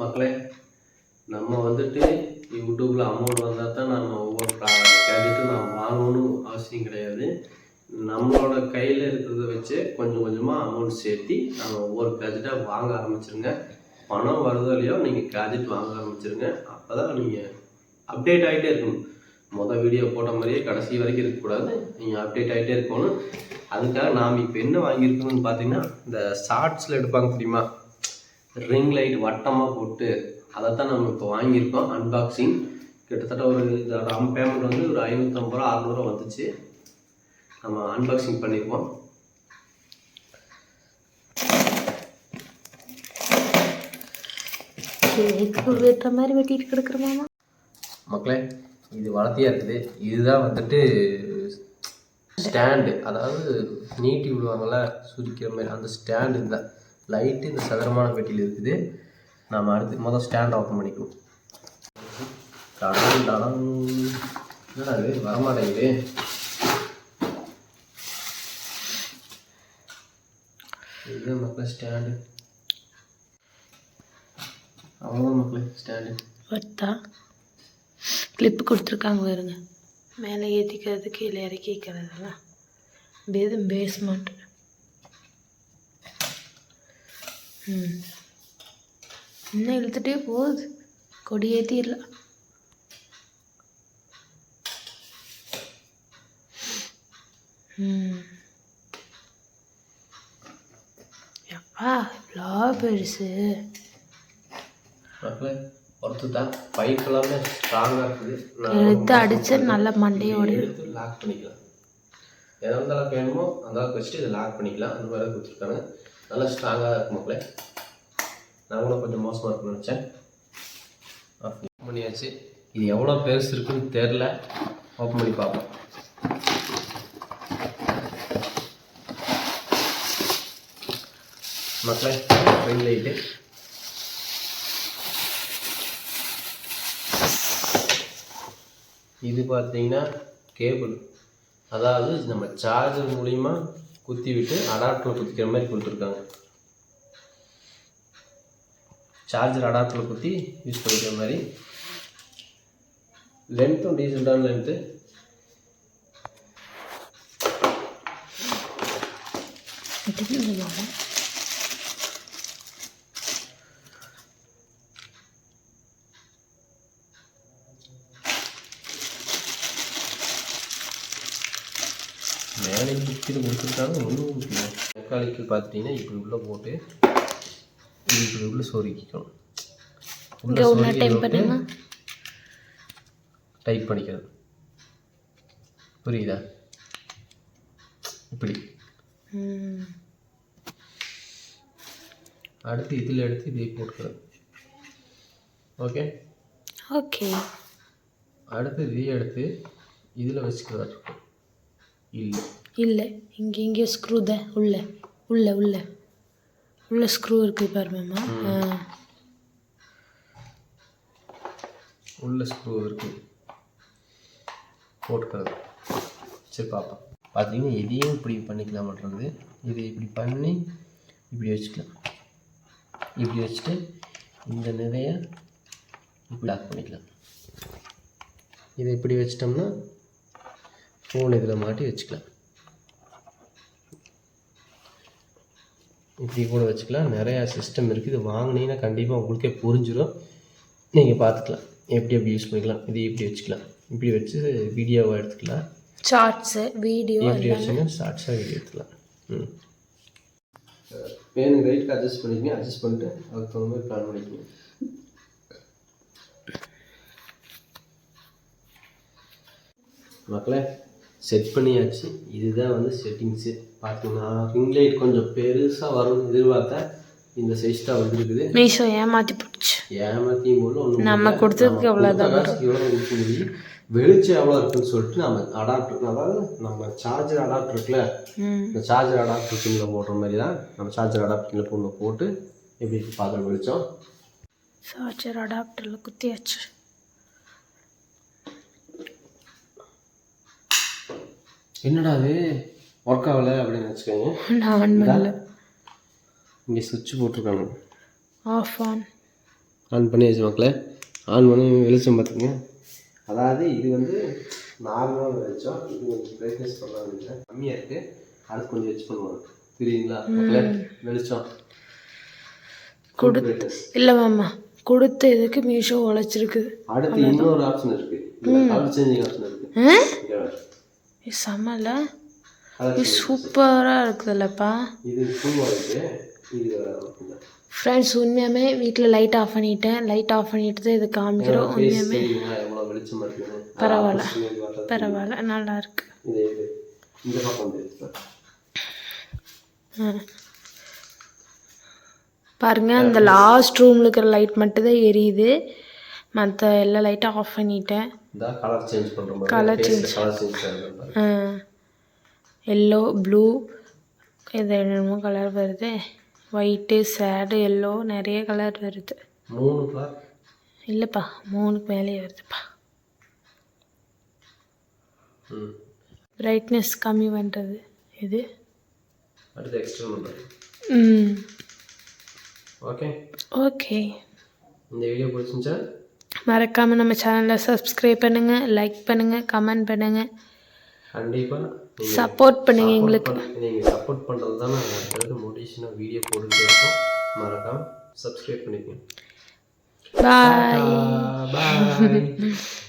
மக்களே நம்ம வந்துட்டு யூடியூப்பில் அமௌண்ட் வந்தால் தான் நம்ம ஒவ்வொரு கேஜெட்டும் நம்ம வாங்கணும்னு அவசியம் கிடையாது. நம்மளோட கையில் இருக்கிறத வச்சு கொஞ்சம் கொஞ்சமாக அமௌண்ட் சேர்த்தி நம்ம ஒவ்வொரு கேஜெட்டாக வாங்க ஆரம்பிச்சிருங்க. பணம் வருதோ இல்லையோ நீங்கள் கேஜெட் வாங்க ஆரம்பிச்சிருங்க. அப்போ தான் நீங்கள் அப்டேட் ஆகிட்டே இருக்கணும். மொதல் வீடியோ போட்ட மாதிரியே கடைசி வரைக்கும் இருக்கக்கூடாது. நீங்கள் அப்டேட் ஆகிட்டே இருக்கணும். அதுக்காக நாம் இப்போ என்ன வாங்கியிருக்கோம்னு பார்த்தீங்கன்னா இந்த ஷார்ட்ஸில் எடுப்பாங்க தெரியுமா? ரிங் லைட் வட்டமாக போட்டு அதை தான் நம்ம இப்போ வாங்கியிருக்கோம் அன்பாக்சிங் கிட்டத்தட்ட ஒரு இதோட பேமெண்ட் வந்து ஒரு ஐநூற்றம்பது ரூபா அறநூறுவா வந்துச்சு. நம்ம அன்பாக்சிங் பண்ணியிருக்கோம் வெட்டுற மாதிரி வெட்டிட்டு கிடக்குற மாமா. மக்களே இது வளர்த்தியாக இருக்குது. இதுதான் வந்துட்டு ஸ்டாண்டு அதாவது நீட்டி விடுவாங்கள்ல சுரிக்கிற மாதிரி. அந்த ஸ்டாண்டு இந்த லைட்டு இந்த சதுரமான பெட்டியில் இருக்குது. நாம் அடுத்து மொதல் ஸ்டாண்ட் ஓப்பன் பண்ணிக்குவோம். என்னடா இது? வரமாட்டேங்குது. இதுதான் மக்களே ஸ்டாண்டு அவ்வளோதான் மக்களே ஸ்டாண்டு வட்டா கிளிப்பு கொடுத்துருக்காங்க பாருங்க. மேலே ஏற்றிக்கிறது கீழே இறக்கிக்கிறதுலாம் இது பேஸ்மெண்ட் ம் இன்னும் இழுத்துட்டே போகுது. கொடி ஏற்றிடலாம் எப்பா இவ்வளோ பெருசு. பைப் எல்லாமே ஸ்ட்ராங்காக இருக்குது. எடுத்து அடிச்சு நல்ல மண்டையோட லாக் பண்ணிக்கலாம் எதை எந்த அளவுக்கு வேணுமோ அந்த வச்சுட்டு இதை லாக் பண்ணிக்கலாம். அந்த மாதிரி கொடுத்துருக்காங்க. நல்லா ஸ்ட்ராங்காக இருக்கு மக்களே. நான் கூட கொஞ்சம் மோசமாக இருக்குன்னு நினச்சேன். ஓப்பன் பண்ணியாச்சு. இது எவ்வளோ பெருசு இருக்குன்னு தெரில ஓப்பன் பண்ணி பார்ப்போம். மக்களே ரிங் லைட்டு இது பார்த்தீங்கன்னா கேபிள் அதாவது நம்ம சார்ஜர் மூலிமா குத்தி விட்டு அடாப்டரில் குத்திக்கிற மாதிரி கொடுத்துருக்காங்க. சார்ஜர் அடாப்டரில் குத்தி யூஸ் பண்ணிக்கிற மாதிரி. லென்த்தும் டீசெண்டான லென்த்து மேலே குத்திட்டு கொடுத்துருக்காங்க ஒன்றும் மெக்கானிக்கல் பார்த்துட்டிங்கன்னா இப்படி உள்ளே போட்டு இது இப்படி உள்ளே சொருக்கிக்கணும் பண்ணுங்க. டைப் பண்ணிக்கிறது புரியுதா? இப்படி. அடுத்து இதில் எடுத்து இதை போட்டுக்கிறது ஓகே? ஓகே. அடுத்து இதையே எடுத்து இதில் வச்சுக்கிறதா இருக்கும் இல்லை. இல்லை. இங்கே இங்கே ஸ்க்ரூ தான். உள்ள. உள்ள உள்ள. உள்ள ஸ்க்ரூ இருக்குது பாரு மாமா. உள்ள ஸ்க்ரூ இருக்குது போட்டுக்கிறது. சரி பார்ப்போம். பார்த்தீங்கன்னா இதையும் இப்படி பண்ணிக்கலாம் மாட்டேங்குது இதை இப்படி பண்ணி இப்படி வச்சுக்கலாம். இப்படி வச்சுட்டு இந்த நிறைய இப்படி லாக் பண்ணிக்கலாம். இதை இப்படி வச்சிட்டோம்னா ஃபோன் இதில் மாட்டி வச்சுக்கலாம். இப்படி கூட வச்சுக்கலாம். நிறையா சிஸ்டம் இருக்குது வாங்கினீங்கன்னா கண்டிப்பாக உங்களுக்கே புரிஞ்சிடும் நீங்கள் பார்த்துக்கலாம். எப்படி எப்படி யூஸ் பண்ணிக்கலாம். இது இப்படி வச்சுக்கலாம். இப்படி வச்சு வீடியோவை எடுத்துக்கலாம். ஷார்ட்ஸு வீடியோ எப்படி வச்சுங்க ஷார்ட்ஸாக வீடியோ எடுத்துக்கலாம். ம். வேணும் ரைட்டுக்கு அட்ஜஸ்ட் பண்ணிக்கங்க. அட்ஜஸ்ட் பண்ணிட்டு அதுக்கு தகுந்த மாதிரி பிளான் பண்ணிக்கங்க. மக்களே செட் பண்ணியாச்சு. இதுதான் வந்து செட்டிங்ஸு பார்த்தீங்கன்னா ரிங் லைட் கொஞ்சம் பெருசாக வரும்னு எதிர்பார்த்தேன் இந்த சைஸ் தான் வந்துருக்குது. மீஷோ ஏமாற்றி போச்சு. ஏமாத்தியும் போல ஒன்றும் நம்ம கொடுத்ததுக்கு எவ்வளோதான் எவ்வளோ கொடுக்க முடியும் வெளிச்சம் எவ்வளோ இருக்குன்னு சொல்லிட்டு நம்ம அடாப்டர் அதாவது நம்ம சார்ஜர் அடாப்டர் இருக்குல்ல இந்த சார்ஜர் அடாப்டர் பின்னில் போடுற மாதிரி தான் நம்ம சார்ஜர் அடாப்டர் பின்னில் போட்டு எப்படி பார்க்குற வெளிச்சம்? சார்ஜர் அடாப்டரில் குத்தியாச்சு. என்னடா அது? ஒர்க் ஆகலை அப்படின்னு வச்சுக்கோங்க நான் ஆன் பண்ணல. இங்கே சுவிட்ச் போட்டிருக்காங்க. ஆஃப் ஆன் ஆன் பண்ணி வச்சு மக்களே ஆன் பண்ணி வெளிச்சம் பார்த்துங்க அதாவது இது வந்து நார்மலான வெளிச்சம். இது கொஞ்சம் பிரைட்னஸ் பண்ணலாம் கம்மியாக இருக்குது அது கொஞ்சம் வச்சு பண்ணுவாங்க. தெரியுங்களா வெளிச்சம். கொடு brightness. இல்லை மாமா கொடுத்த இதுக்கு மீஷோ உழைச்சிருக்கு? அடுத்து இன்னொரு ஆப்ஷன் இருக்குது கலர் சேஞ்சிங் ஆப்ஷன் இருக்குது செம்மல சூப்பராக இருக்குதுல்லப்பா. ஃப்ரெண்ட்ஸ் உண்மையாமே வீட்டில் லைட் ஆஃப் பண்ணிட்டேன். லைட் ஆஃப் பண்ணிட்டு தான் இது காமிக்கிறோம். இருக்குன்னு பரவாயில்ல. பரவாயில்ல. நல்லா இருக்கு. பாருங்க அந்த லாஸ்ட் ரூமில் இருக்கிற லைட் மட்டும் தான் எரியுது. மற்ற எல்லா லைட்டும் ஆஃப் பண்ணிட்டேன். கலர் சேஞ்ச் பண்ணுற கலர் சேஞ்ச் எல்லோ ப்ளூ இது என்னென்னமோ கலர் வருது. ஒயிட்டு சேடு எல்லோ நிறைய கலர் வருது. மூணு இல்லைப்பா மூணுக்கு மேலேயே வருதுப்பா. பிரைட்னஸ் கம்மி பண்ணுறது இது? அடுத்து ம். ஓகே ஓகே இந்த வீடியோ பிடிச்சிருந்துச்சா? மறக்காமல் நம்ம சேனலை சப்ஸ்கிரைப் பண்ணுங்கள் லைக் பண்ணுங்கள் கமெண்ட் பண்ணுங்கள் கண்டிப்பாக சப்போர்ட் பண்ணுங்கள் எங்களுக்கு. நீங்கள் சப்போர்ட் பண்ணுறது தான் நாங்கள் அடுத்தடுத்து மோட்டிவேஷனாக வீடியோ போட்டுகிட்டே இருக்கோம். மறக்காம சப்ஸ்கிரைப் பண்ணிக்கோங்க. பாய் பாய்